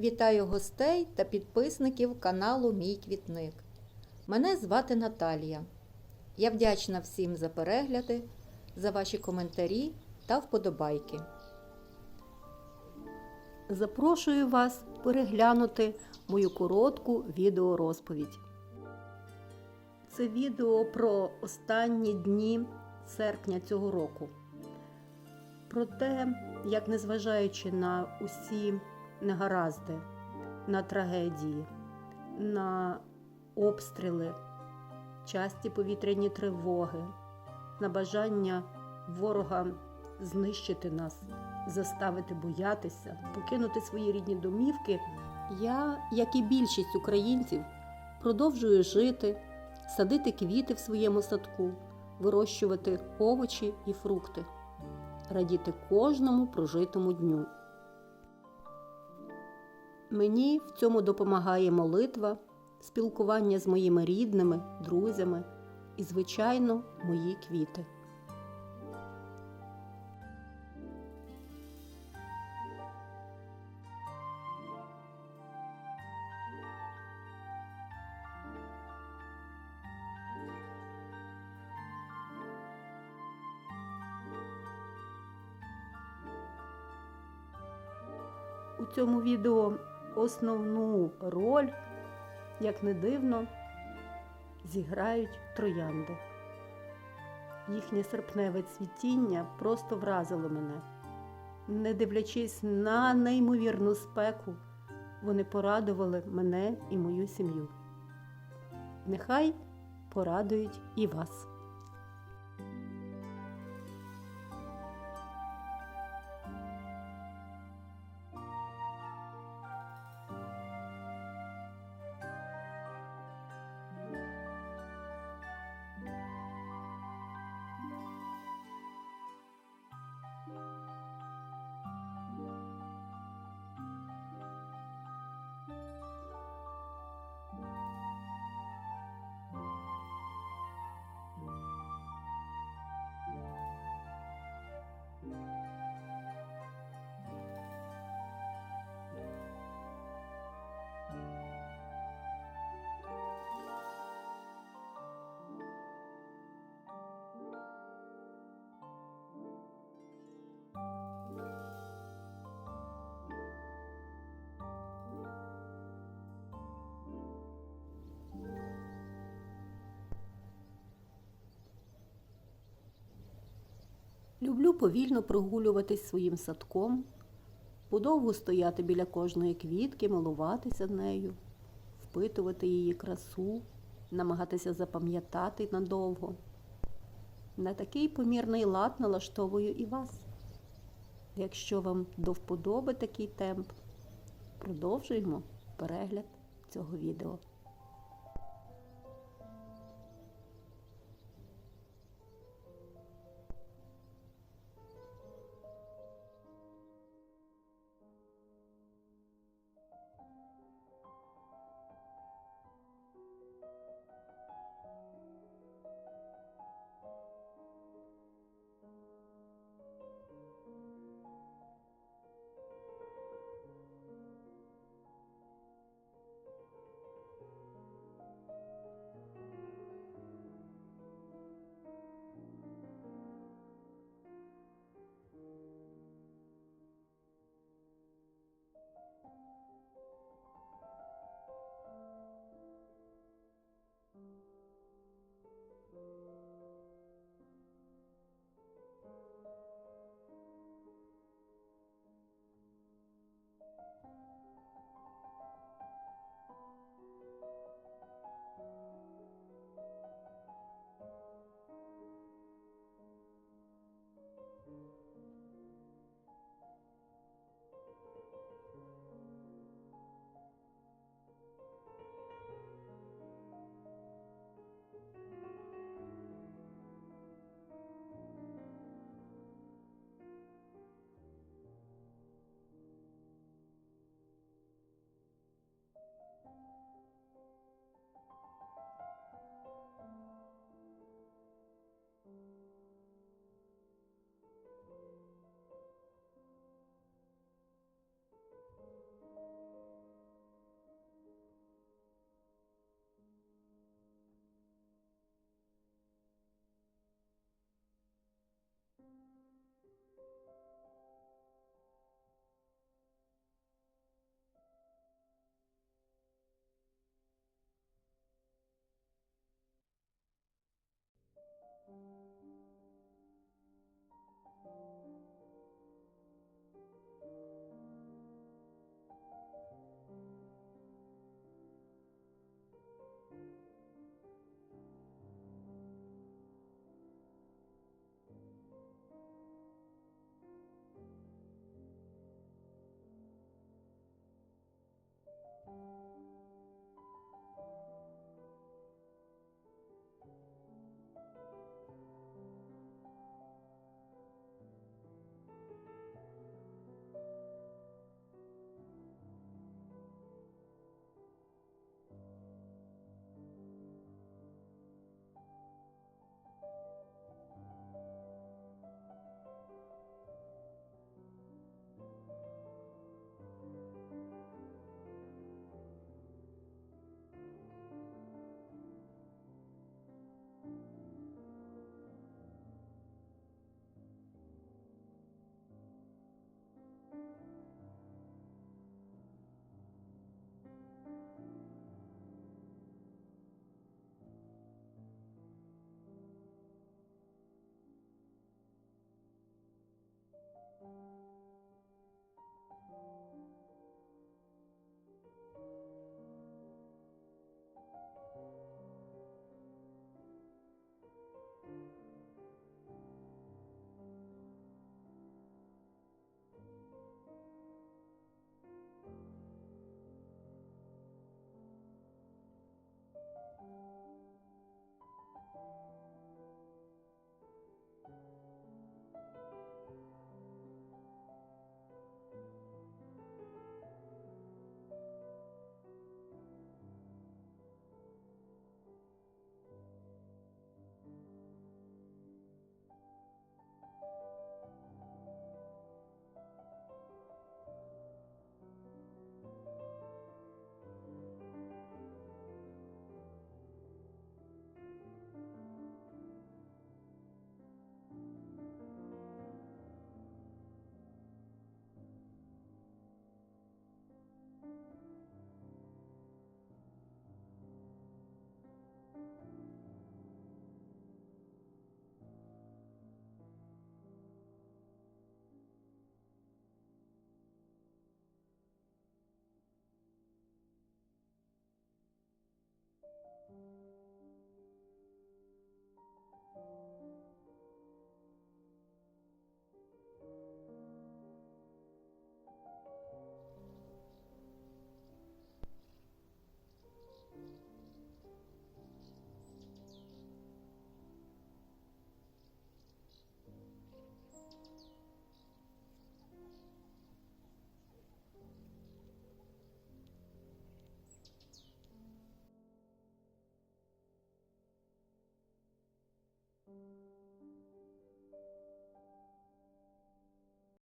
Вітаю гостей та підписників каналу Мій Квітник. Мене звати Наталія. Я вдячна всім за перегляди, за ваші коментарі та вподобайки. Запрошую вас переглянути мою коротку відеорозповідь. Це відео про останні дні серпня цього року. Про те, як незважаючи на усі негаразди, на трагедії, на обстріли, часті повітряні тривоги, на бажання ворога знищити нас, заставити боятися, покинути свої рідні домівки, я, як і більшість українців, продовжую жити, садити квіти в своєму садку, вирощувати овочі і фрукти, радіти кожному прожитому дню. Мені в цьому допомагає молитва, спілкування з моїми рідними, друзями і, звичайно, мої квіти. У цьому відео основну роль, як не дивно, зіграють троянди. Їхнє серпневе цвітіння просто вразило мене. Не дивлячись на неймовірну спеку, вони порадували мене і мою сім'ю. Нехай порадують і вас. Люблю повільно прогулюватись своїм садком, подовго стояти біля кожної квітки, милуватися нею, впитувати її красу, намагатися запам'ятати надовго. На такий помірний лад налаштовую і вас. Якщо вам до вподоби такий темп, продовжуємо перегляд цього відео.